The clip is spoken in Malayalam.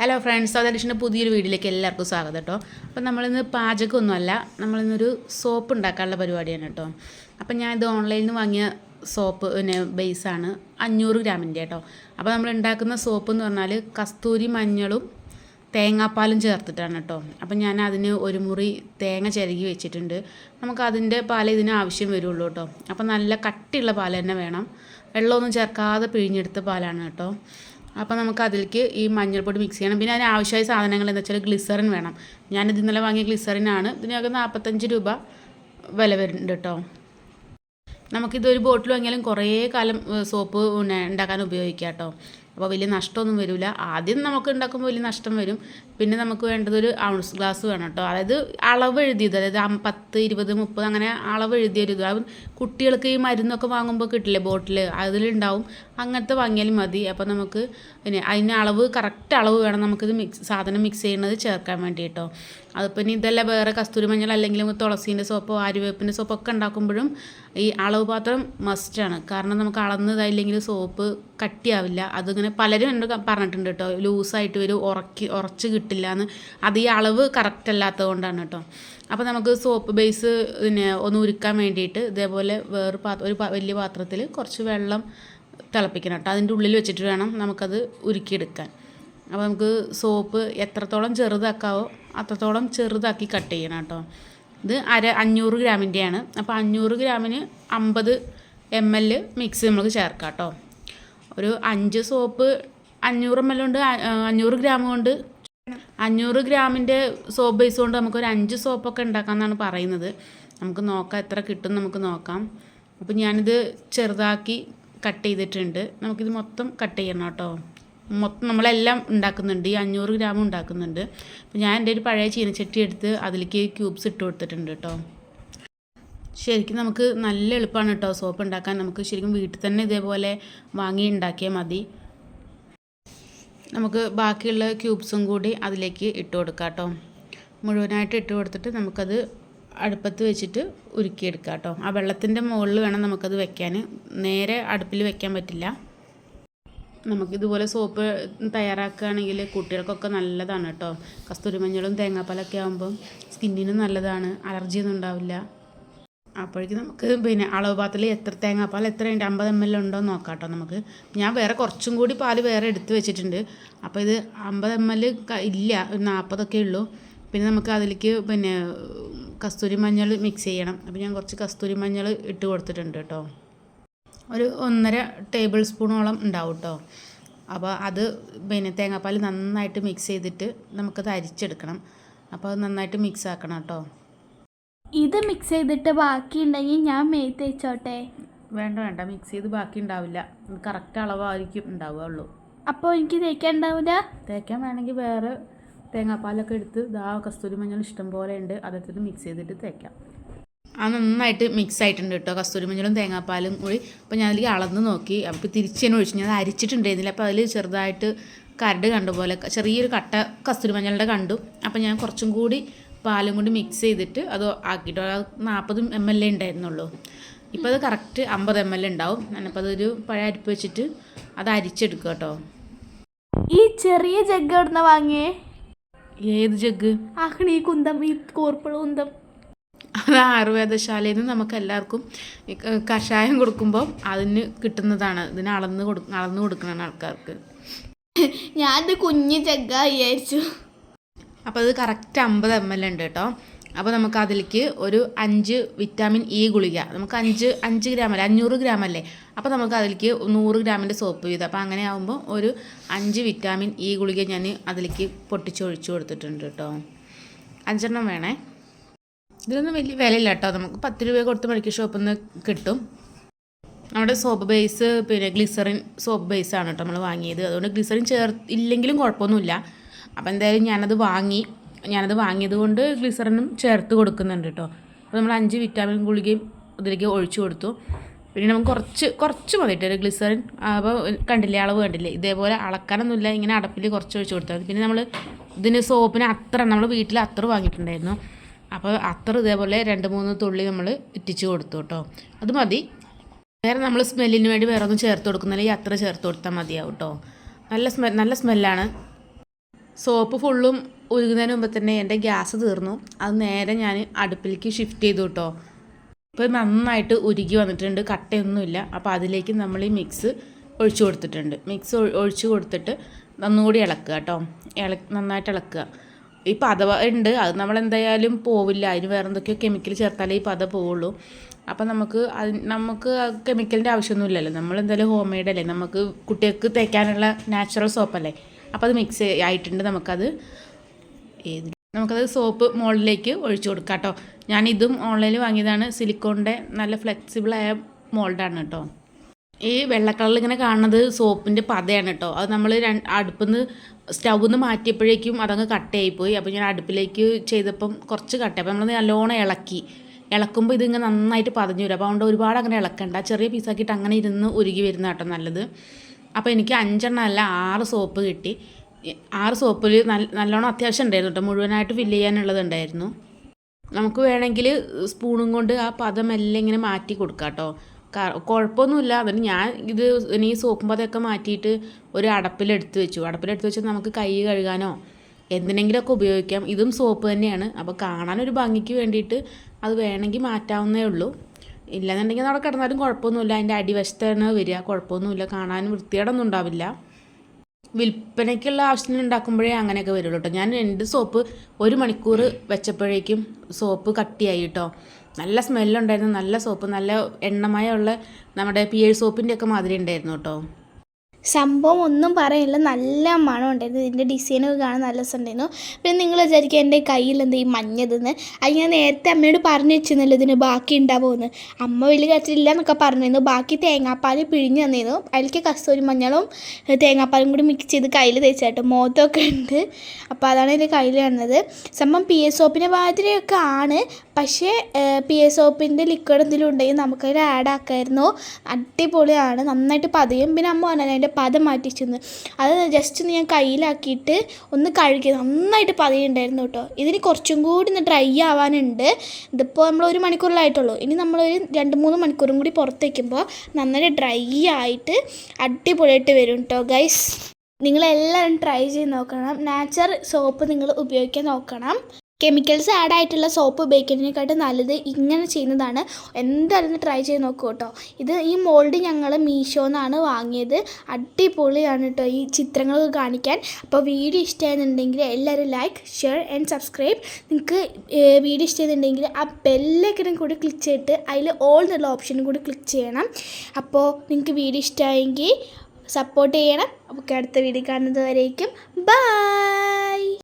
ഹലോ ഫ്രണ്ട്സ് സൗദർഷിന്റെ പുതിയൊരു വീഡിയോയിലേക്ക് എല്ലാവർക്കും സ്വാഗതം കേട്ടോ. അപ്പം നമ്മളിന്ന് പാചകമൊന്നുമല്ല നമ്മളിന്നൊരു സോപ്പ് ഉണ്ടാക്കാനുള്ള പരിപാടിയാണ് കേട്ടോ. അപ്പം ഞാൻ ഇത് ഓൺലൈനിൽ നിന്ന് വാങ്ങിയ സോപ്പ് പിന്നെ ബേസാണ് അഞ്ഞൂറ് ഗ്രാമിന്റെ കേട്ടോ. അപ്പോൾ നമ്മൾ ഉണ്ടാക്കുന്ന സോപ്പ് എന്ന് പറഞ്ഞാൽ കസ്തൂരി മഞ്ഞളും തേങ്ങാപ്പാലും ചേർത്തിട്ടാണ് കേട്ടോ. അപ്പം ഞാൻ അതിന് ഒരു മുറി തേങ്ങ ചിരകി വെച്ചിട്ടുണ്ട്. നമുക്ക് അതിന്റെ പാൽ ഇതിന് ആവശ്യം വരുള്ളൂ കേട്ടോ. അപ്പം നല്ല കട്ടിയുള്ള പാൽ തന്നെ വേണം. വെള്ളമൊന്നും ചേർക്കാതെ പിഴിഞ്ഞെടുത്ത പാലാണ് കേട്ടോ. അപ്പോൾ നമുക്ക് അതിലേക്ക് ഈ മഞ്ഞൾപ്പൊടി മിക്സ് ചെയ്യണം. പിന്നെ അതിന് ആവശ്യമായ സാധനങ്ങൾ എന്താ വെച്ചാൽ ഗ്ലിസറിൻ വേണം. ഞാനിത് ഇന്നലെ വാങ്ങിയ ഗ്ലിസറിനാണ് ഇതിനൊക്കെ നാൽപ്പത്തഞ്ച് രൂപ വില വരുന്നുണ്ട് കേട്ടോ നമുക്കിതൊരു ബോട്ടിൽ വാങ്ങിയാലും കുറേ കാലം സോപ്പ് ഉണ്ടാക്കാൻ ഉപയോഗിക്കാം കേട്ടോ അപ്പോൾ വലിയ നഷ്ടമൊന്നും വരില്ല ആദ്യം നമുക്ക് ഉണ്ടാക്കുമ്പോൾ വലിയ നഷ്ടം വരും. പിന്നെ നമുക്ക് വേണ്ടത് ഒരു ഔൺസ് ഗ്ലാസ് വേണം കേട്ടോ അതായത് അളവ് എഴുതിയത് അതായത് പത്ത് ഇരുപത് മുപ്പത് അങ്ങനെ അളവ് എഴുതിയൊരു ഇത്. കുട്ടികൾക്ക് ഈ മരുന്നൊക്കെ വാങ്ങുമ്പോൾ കിട്ടില്ലേ ബോട്ടിൽ അതിലുണ്ടാവും. അങ്ങനത്തെ വാങ്ങിയാലും മതി. അപ്പോൾ നമുക്ക് പിന്നെ അതിന് അളവ് കറക്റ്റ് അളവ് വേണം നമുക്കിത് മിക്സ് സാധനം മിക്സ് ചെയ്യുന്നത് ചേർക്കാൻ വേണ്ടി കേട്ടോ അതിപ്പോൾ ഇനി ഇതല്ല വേറെ കസ്തൂരി മഞ്ഞൾ അല്ലെങ്കിൽ തുളസീന്റെ സോപ്പോ ആര്യവേപ്പിന്റെ സോപ്പോ ഒക്കെ ഉണ്ടാക്കുമ്പോഴും ഈ അളവ് പാത്രം മസ്റ്റാണ് കാരണം നമുക്ക് അളന്നതായില്ലെങ്കിൽ സോപ്പ് കട്ടിയാവില്ല. അതിങ്ങനെ പലരും എന്നോട് പറഞ്ഞിട്ടുണ്ട് കേട്ടോ ലൂസായിട്ട് വരും ഉറക്കി ഉറച്ച് കിട്ടില്ല എന്ന് അത് ഈ അളവ് കറക്റ്റ് അല്ലാത്തത് കൊണ്ടാണ് കേട്ടോ അപ്പോൾ നമുക്ക് സോപ്പ് ബേസ് പിന്നെ ഒന്ന് ഉരുക്കാൻ വേണ്ടിയിട്ട് ഇതേപോലെ വേറെ പാത്ര ഒരു വലിയ പാത്രത്തിൽ കുറച്ച് വെള്ളം തിളപ്പിക്കണം കേട്ടോ. അതിന്റെ ഉള്ളിൽ വെച്ചിട്ട് വേണം നമുക്കത് ഉരുക്കിയെടുക്കാൻ. അപ്പോൾ നമുക്ക് സോപ്പ് എത്രത്തോളം ചെറുതാക്കാവോ അത്രത്തോളം ചെറുതാക്കി കട്ട് ചെയ്യണം കേട്ടോ. ഇത് അര അഞ്ഞൂറ് ഗ്രാമിന്റെയാണ്. അപ്പോൾ അഞ്ഞൂറ് ഗ്രാമിന് അമ്പത് എം എൽ മിക്സ് നമുക്ക് ചേർക്കാം കേട്ടോ. ഒരു അഞ്ച് സോപ്പ് അഞ്ഞൂറ് എം എൽ കൊണ്ട് അഞ്ഞൂറ് ഗ്രാം കൊണ്ട് അഞ്ഞൂറ് ഗ്രാമിന്റെ സോപ്പ് ബേസ് കൊണ്ട് നമുക്കൊരു അഞ്ച് സോപ്പൊക്കെ ഉണ്ടാക്കാമെന്നാണ് പറയുന്നത്. നമുക്ക് നോക്കാം എത്ര കിട്ടും നമുക്ക് നോക്കാം. അപ്പോൾ ഞാനിത് ചെറുതാക്കി കട്ട് ചെയ്തിട്ടുണ്ട്. നമുക്കിത് മൊത്തം കട്ട് ചെയ്യണം കേട്ടോ. മൊത്തം നമ്മളെല്ലാം ഉണ്ടാക്കുന്നുണ്ട്. ഈ അഞ്ഞൂറ് ഗ്രാം ഉണ്ടാക്കുന്നുണ്ട്. അപ്പോൾ ഞാൻ എന്റെ ഒരു പഴയ ചീനച്ചട്ടി എടുത്ത് അതിലേക്ക് ക്യൂബ്സ് ഇട്ട് കൊടുത്തിട്ടുണ്ട് കേട്ടോ. ശരിക്കും നമുക്ക് നല്ല എളുപ്പമാണ് കേട്ടോ സോപ്പ് ഉണ്ടാക്കാൻ. നമുക്ക് ശരിക്കും വീട്ടിൽ തന്നെ ഇതേപോലെ വാങ്ങി ഉണ്ടാക്കിയാൽ മതി. നമുക്ക് ബാക്കിയുള്ള ക്യൂബ്സും കൂടി അതിലേക്ക് ഇട്ട് കൊടുക്കാം കേട്ടോ. മുഴുവനായിട്ട് ഇട്ട് കൊടുത്തിട്ട് നമുക്കത് അടുപ്പത്ത് വെച്ചിട്ട് ഉരുക്കിയെടുക്കാം കേട്ടോ. ആ വെള്ളത്തിന്റെ മുകളിൽ വേണം നമുക്കത് വെക്കാൻ. നേരെ അടുപ്പിൽ വെക്കാൻ പറ്റില്ല. നമുക്കിതുപോലെ സോപ്പ് തയ്യാറാക്കുകയാണെങ്കിൽ കുട്ടികൾക്കൊക്കെ നല്ലതാണ് കേട്ടോ. കസ്തൂരി മഞ്ഞളും തേങ്ങാപ്പാലൊക്കെ ആകുമ്പം സ്കിന്നിനും നല്ലതാണ്. അലർജിയൊന്നും ഉണ്ടാവില്ല. അപ്പോഴേക്കും നമുക്ക് പിന്നെ അളവ് പാത്രത്തിൽ എത്ര തേങ്ങാപ്പാൽ എത്ര ഉണ്ട് അമ്പത് എം എൽ ഉണ്ടോ നോക്കാം കേട്ടോ നമുക്ക്. ഞാൻ വേറെ കുറച്ചും കൂടി പാൽ വേറെ എടുത്ത് വെച്ചിട്ടുണ്ട്. അപ്പോൾ ഇത് അമ്പത് എം എൽ ഇല്ല ഒരു നാൽപ്പതൊക്കെ ഉള്ളൂ. പിന്നെ നമുക്ക് അതിലേക്ക് പിന്നെ കസ്തൂരി മഞ്ഞൾ മിക്സ് ചെയ്യണം. അപ്പോൾ ഞാൻ കുറച്ച് കസ്തൂരി മഞ്ഞൾ ഇട്ട് കൊടുത്തിട്ടുണ്ട് കേട്ടോ. ഒരു ഒന്നര ടേബിൾ സ്പൂണോളം ഉണ്ടാവും കേട്ടോ. അപ്പോൾ അത് പിന്നെ തേങ്ങാപ്പാൽ നന്നായിട്ട് മിക്സ് ചെയ്തിട്ട് നമുക്കത് അരിച്ചെടുക്കണം. അപ്പോൾ അത് നന്നായിട്ട് മിക്സ് ആക്കണം കേട്ടോ. ഇത് മിക്സ് ചെയ്തിട്ട് ബാക്കി ഉണ്ടെങ്കിൽ ഞാൻ മേത്ത് വെച്ചോട്ടെ വേണ്ട വേണ്ട. മിക്സ് ചെയ്ത് ബാക്കി ഉണ്ടാവില്ല. കറക്റ്റ് അളവായിരിക്കും ഉണ്ടാവുകയുള്ളൂ. അപ്പോൾ എനിക്ക് തേക്കാൻ ഉണ്ടാവില്ല തേക്കാൻ വേണമെങ്കിൽ വേറെ തേങ്ങാപ്പാലൊക്കെ എടുത്ത് ദാ കസ്തൂരി മഞ്ഞൾ ഇഷ്ടം പോലെ ഉണ്ട്. അതൊക്കെ മിക്സ് ചെയ്തിട്ട് തേക്കാം. ആ നന്നായിട്ട് മിക്സ് ആയിട്ടുണ്ട് കേട്ടോ കസ്തൂരി മഞ്ഞളും തേങ്ങാപ്പാലും കൂടി. അപ്പോൾ ഞാൻ അതിലേക്ക് അളന്ന് നോക്കി. അപ്പോൾ തിരിച്ച് തന്നെ ഒഴിച്ച്. ഞാൻ അത് അരിച്ചിട്ടുണ്ടായിരുന്നില്ല. അപ്പോൾ അതിൽ ചെറുതായിട്ട് കരട് കണ്ട പോലെ ചെറിയൊരു കട്ട കസ്തൂരി മഞ്ഞളുടെ കണ്ടു. അപ്പോൾ ഞാൻ കുറച്ചും കൂടി പാലും കൂടി മിക്സ് ചെയ്തിട്ട് അത് ആക്കിയിട്ട് അത് നാൽപ്പത് എം എൽ എ ഉണ്ടായിരുന്നുള്ളൂ. ഇപ്പോൾ അത് കറക്റ്റ് അമ്പത് എം എൽ ഉണ്ടാവും. ഞാനിപ്പോൾ അതൊരു പഴയ അരിപ്പ് വെച്ചിട്ട് അത് അരിച്ചെടുക്കുക കേട്ടോ. ഈ ചെറിയ ജഗ് എവിടുന്ന വാങ്ങിയേ? ഏത് ജഗ്? ആഹ്ണി കുന്തം ഈ കോർപ്പിള കുന്തം. അത് ആയുർവേദശാലയിൽ നിന്ന് നമുക്ക് എല്ലാവർക്കും കഷായം കൊടുക്കുമ്പോൾ അതിന് കിട്ടുന്നതാണ്. ഇതിന് അളന്ന് കൊടു അളന്ന് കൊടുക്കണം ആൾക്കാർക്ക്. ഞാനത് കുഞ്ഞ് ജഗ്ഗ വിചാരിച്ചു. അപ്പോൾ അത് കറക്റ്റ് അമ്പത് എം എൽ ഉണ്ട് കേട്ടോ. അപ്പോൾ നമുക്ക് അതിലേക്ക് ഒരു അഞ്ച് വിറ്റാമിൻ ഇ ഗുളിക. നമുക്ക് അഞ്ച് അഞ്ച് ഗ്രാം അല്ലേ? അഞ്ഞൂറ് ഗ്രാം അല്ലേ? അപ്പോൾ നമുക്ക് അതിലേക്ക് നൂറ് ഗ്രാമിന്റെ സോപ്പ് വീതം അപ്പോൾ അങ്ങനെ ആകുമ്പോൾ ഒരു അഞ്ച് വിറ്റാമിൻ ഇ ഗുളിക ഞാൻ അതിലേക്ക് പൊട്ടിച്ചൊഴിച്ചു കൊടുത്തിട്ടുണ്ട് കേട്ടോ അഞ്ചെണ്ണം വേണേ. ഇതിനൊന്നും വലിയ വിലയില്ല കേട്ടോ നമുക്ക് പത്ത് രൂപ കൊടുത്ത് മെഡിക്കൽ ഷോപ്പിൽ നിന്ന് കിട്ടും. നമ്മുടെ സോപ്പ് ബേസ് പിന്നെ ഗ്ലിസറിൻ സോപ്പ് ബേസ് ആണ് കേട്ടോ നമ്മൾ വാങ്ങിയത്. അതുകൊണ്ട് ഗ്ലിസറിൻ ചേർ ഇല്ലെങ്കിലും കുഴപ്പമൊന്നുമില്ല. അപ്പോൾ എന്തായാലും ഞാനത് വാങ്ങി. ഞാനത് വാങ്ങിയത് കൊണ്ട് ഗ്ലിസറിനും ചേർത്ത് കൊടുക്കുന്നുണ്ട് കേട്ടോ അപ്പോൾ നമ്മൾ അഞ്ച് വിറ്റാമിൻ ഗുളികയും ഇതിലേക്ക് ഒഴിച്ചു കൊടുത്തു. പിന്നെ നമുക്ക് കുറച്ച് കുറച്ച് മതി കേട്ടോ ഒരു ഗ്ലിസറിൻ അപ്പോൾ കണ്ടില്ലേ അളവ് കണ്ടില്ലേ? ഇതേപോലെ അളക്കാനൊന്നുമില്ല. ഇങ്ങനെ അടപ്പിൽ കുറച്ച് ഒഴിച്ച് കൊടുത്താൽ പിന്നെ നമ്മൾ ഇതിന് സോപ്പിന് അത്ര നമ്മൾ വീട്ടിൽ അത്ര വാങ്ങിയിട്ടുണ്ടായിരുന്നു. അപ്പോൾ അത്ര ഇതേപോലെ രണ്ട് മൂന്ന് തുള്ളി നമ്മൾ ഇറ്റിച്ച് കൊടുത്തു കേട്ടോ അത് മതി. വേറെ നമ്മൾ സ്മെല്ലിന് വേണ്ടി വേറെ ഒന്നും ചേർത്ത് കൊടുക്കുന്നില്ല. ഈ അത്ര ചേർത്ത് കൊടുത്താൽ മതിയാവും കേട്ടോ നല്ല സ്മെ നല്ല സ്മെല്ലാണ് സോപ്പ് ഫുള്ളും ഒഴുകുന്നതിന് മുമ്പ് തന്നെ എന്റെ ഗ്യാസ് തീർന്നു. അത് നേരെ ഞാൻ അടുപ്പിലേക്ക് ഷിഫ്റ്റ് ചെയ്തു കേട്ടോ ഇപ്പോൾ നന്നായിട്ട് ഉരുകി വന്നിട്ടുണ്ട്. കട്ടയൊന്നുമില്ല. അപ്പോൾ അതിലേക്ക് നമ്മൾ ഈ മിക്സ് ഒഴിച്ചു കൊടുത്തിട്ടുണ്ട്. മിക്സ് ഒഴി- ഒഴിച്ചു കൊടുത്തിട്ട് നന്നുകൂടി ഇളക്കുക കേട്ടോ ഇള നന്നായിട്ട് ഇളക്കുക. ഈ പത ഉണ്ട്. അത് നമ്മൾ എന്തായാലും പോവില്ല. അതിന് വേറെ എന്തൊക്കെയോ കെമിക്കൽ ചേർത്താലേ ഈ പത പോവുള്ളൂ. അപ്പം നമുക്ക് അത് നമുക്ക് കെമിക്കലിന്റെ ആവശ്യമൊന്നുമില്ലല്ലോ. നമ്മൾ എന്തായാലും ഹോം മെയ്ഡ് അല്ലേ? നമുക്ക് കുട്ടികൾക്ക് തേക്കാനുള്ള നാച്ചുറൽ സോപ്പല്ലേ അപ്പോൾ അത് മിക്സ് ആയിട്ടുണ്ട്. നമുക്കത് ഏത് നമുക്കത് സോപ്പ് മോൾഡിലേക്ക് ഒഴിച്ചു കൊടുക്കാം കേട്ടോ. ഞാൻ ഇതും ഓൺലൈനിൽ വാങ്ങിയതാണ്. സിലിക്കോണിന്റെ നല്ല ഫ്ലെക്സിബിളായ മോൾഡാണ് കേട്ടോ. ഈ വെള്ള ഇങ്ങനെ കാണുന്നത് സോപ്പിന്റെ പതയാണ് കേട്ടോ. അത് നമ്മൾ അടുപ്പിൽ നിന്ന് സ്റ്റൗവിൽ നിന്ന് മാറ്റിയപ്പോഴേക്കും അതങ്ങ് കട്ടയായിപ്പോയി. അപ്പോൾ ഞാൻ അടുപ്പിലേക്ക് ചെയ്തപ്പം കുറച്ച് കട്ട അപ്പോൾ നമ്മൾ നല്ലോണം ഇളക്കി. ഇളക്കുമ്പോൾ ഇതിങ്ങനെ നന്നായിട്ട് പതഞ്ഞു വരും. അപ്പോൾ അതുകൊണ്ട് ഒരുപാട് അങ്ങനെ ഇളക്കണ്ട. ചെറിയ പീസാക്കിയിട്ട് അങ്ങനെ ഇരുന്ന് ഉരുകി വരുന്ന കേട്ടോ നല്ലത്. അപ്പോൾ എനിക്ക് അഞ്ചെണ്ണം അല്ല ആറ് സോപ്പ് കിട്ടി. ആറ് സോപ്പിൽ നല്ല നല്ലോണം അത്യാവശ്യം ഉണ്ടായിരുന്നു കേട്ടോ മുഴുവനായിട്ട് ഫില്ല് ചെയ്യാനുള്ളതുണ്ടായിരുന്നു നമുക്ക് വേണമെങ്കിൽ സ്പൂണും കൊണ്ട് ആ പദം എല്ലാം ഇങ്ങനെ മാറ്റി കൊടുക്കാം കേട്ടോ കുഴപ്പമൊന്നുമില്ല അതിന് ഞാൻ ഇത് ഇനി സോപ്പും പതമൊക്കെ മാറ്റിയിട്ട് ഒരു അടപ്പിലെടുത്ത് വെച്ചു. അടപ്പിലെടുത്ത് വെച്ചാൽ നമുക്ക് കൈ കഴുകാനോ എന്തിനെങ്കിലുമൊക്കെ ഉപയോഗിക്കാം. ഇതും സോപ്പ് തന്നെയാണ്. അപ്പോൾ കാണാനൊരു ഭംഗിക്ക് വേണ്ടിയിട്ട് അത് വേണമെങ്കിൽ മാറ്റാവുന്നേ ഉള്ളൂ. ഇല്ലെന്നുണ്ടെങ്കിൽ അവിടെ കിടന്നാലും കുഴപ്പമൊന്നുമില്ല. അതിന്റെ അടിവശത്താണ് വരിക. കുഴപ്പമൊന്നുമില്ല. കാണാനും വൃത്തികേടൊന്നും ഉണ്ടാവില്ല. വിൽപ്പനയ്ക്കുള്ള ആവശ്യത്തിന് ഉണ്ടാക്കുമ്പോഴേ അങ്ങനെയൊക്കെ വരുള്ളൂ കേട്ടോ ഞാൻ രണ്ട് സോപ്പ് ഒരു മണിക്കൂർ വെച്ചപ്പോഴേക്കും സോപ്പ് കട്ടിയായി കേട്ടോ നല്ല സ്മെല്ലുണ്ടായിരുന്നു. നല്ല സോപ്പ്. നല്ല എണ്ണമയമുള്ള നമ്മുടെ പിയേഴ് സോപ്പിന്റെയൊക്കെ മാതിരി ഉണ്ടായിരുന്നു കേട്ടോ സംഭവം ഒന്നും പറയില്ല. നല്ല മണം ഉണ്ടായിരുന്നു. ഇതിന്റെ ഡിസൈനൊക്കെ കാണാൻ നല്ല രസമുണ്ടായിരുന്നു. പിന്നെ നിങ്ങൾ വിചാരിക്കുക എന്റെ കയ്യിൽ എന്താ ഈ മഞ്ഞതെന്ന്. അത് ഞാൻ നേരത്തെ അമ്മയോട് പറഞ്ഞു വെച്ചിരുന്നല്ലോ ഇതിന് ബാക്കി ഉണ്ടാവുമെന്ന് അമ്മ വലിയ കാര്യത്തിലില്ല എന്നൊക്കെ പറഞ്ഞിരുന്നു. ബാക്കി തേങ്ങാപ്പാൽ പിഴിഞ്ഞ് തന്നിരുന്നു. അതിലേക്ക് കസ്തൂരി മഞ്ഞളും തേങ്ങാപ്പാലും കൂടി മിക്സ് ചെയ്ത് കയ്യിൽ തേച്ചായിട്ട് മോത്തൊക്കെ ഉണ്ട്. അപ്പോൾ അതാണ് എന്റെ കയ്യിൽ കാണുന്നത് സംഭവം പി എസ് ഓപ്പിന്റെ മാതിരിയൊക്കെ ആണ്. പക്ഷേ പി എസ് ഓപ്പിന്റെ ലിക്വിഡ് എന്തെങ്കിലും ഉണ്ടെങ്കിൽ നമുക്കതിൽ ആഡ് ആക്കായിരുന്നു. അടിപൊളിയാണ്. നന്നായിട്ട് പതിയും. പിന്നെ അമ്മ പറഞ്ഞാൽ അതിന്റെ പദം മാറ്റിച്ചെന്ന് അത് ജസ്റ്റ് ഒന്ന് ഞാൻ കയ്യിലാക്കിയിട്ട് ഒന്ന് കഴുകി നന്നായിട്ട് പതയുണ്ടായിരുന്നു കേട്ടോ. ഇതിന് കുറച്ചും കൂടി ഒന്ന് ഡ്രൈ ആവാനുണ്ട്. ഇതിപ്പോൾ നമ്മൾ ഒരു മണിക്കൂറിലായിട്ടുള്ളൂ. ഇനി നമ്മളൊരു രണ്ട് മൂന്ന് മണിക്കൂറും കൂടി പുറത്ത് വയ്ക്കുമ്പോൾ നന്നായിട്ട് ഡ്രൈ ആയിട്ട് അടിപൊളിയായിട്ട് വരും കേട്ടോ ഗൈസ് നിങ്ങളെല്ലാവരും ട്രൈ ചെയ്ത് നോക്കണം. നാച്ചർ സോപ്പ് നിങ്ങൾ ഉപയോഗിക്കാൻ നോക്കണം. കെമിക്കൽസ് ആഡ് ആയിട്ടുള്ള സോപ്പ് ഉപയോഗിക്കുന്നതിനെക്കാട്ടും നല്ലത് ഇങ്ങനെ ചെയ്യുന്നതാണ്. എന്തായാലും ട്രൈ ചെയ്ത് നോക്കൂ കേട്ടോ. ഇത് ഈ മോൾഡ് ഞങ്ങൾ മീഷോന്നാണ് വാങ്ങിയത്. അടിപൊളിയാണ് കേട്ടോ ഈ ചിത്രങ്ങളൊക്കെ കാണിക്കാൻ. അപ്പോൾ വീഡിയോ ഇഷ്ടമായിരുന്നുണ്ടെങ്കിൽ എല്ലാവരും ലൈക്ക് ഷെയർ ആൻഡ് സബ്സ്ക്രൈബ് നിങ്ങൾക്ക് വീഡിയോ ഇഷ്ടമായിരുന്നുണ്ടെങ്കിൽ ആ ബെല്ലൈക്കനും കൂടി ക്ലിക്ക് ചെയ്തിട്ട് അതിൽ ഓൾ എന്നുള്ള ഓപ്ഷനും കൂടി ക്ലിക്ക് ചെയ്യണം. അപ്പോൾ നിങ്ങൾക്ക് വീഡിയോ ഇഷ്ടമായെങ്കിൽ സപ്പോർട്ട് ചെയ്യണം. അപ്പോൾ അടുത്ത വീഡിയോ കാണുന്നത് വരേക്കും ബൈ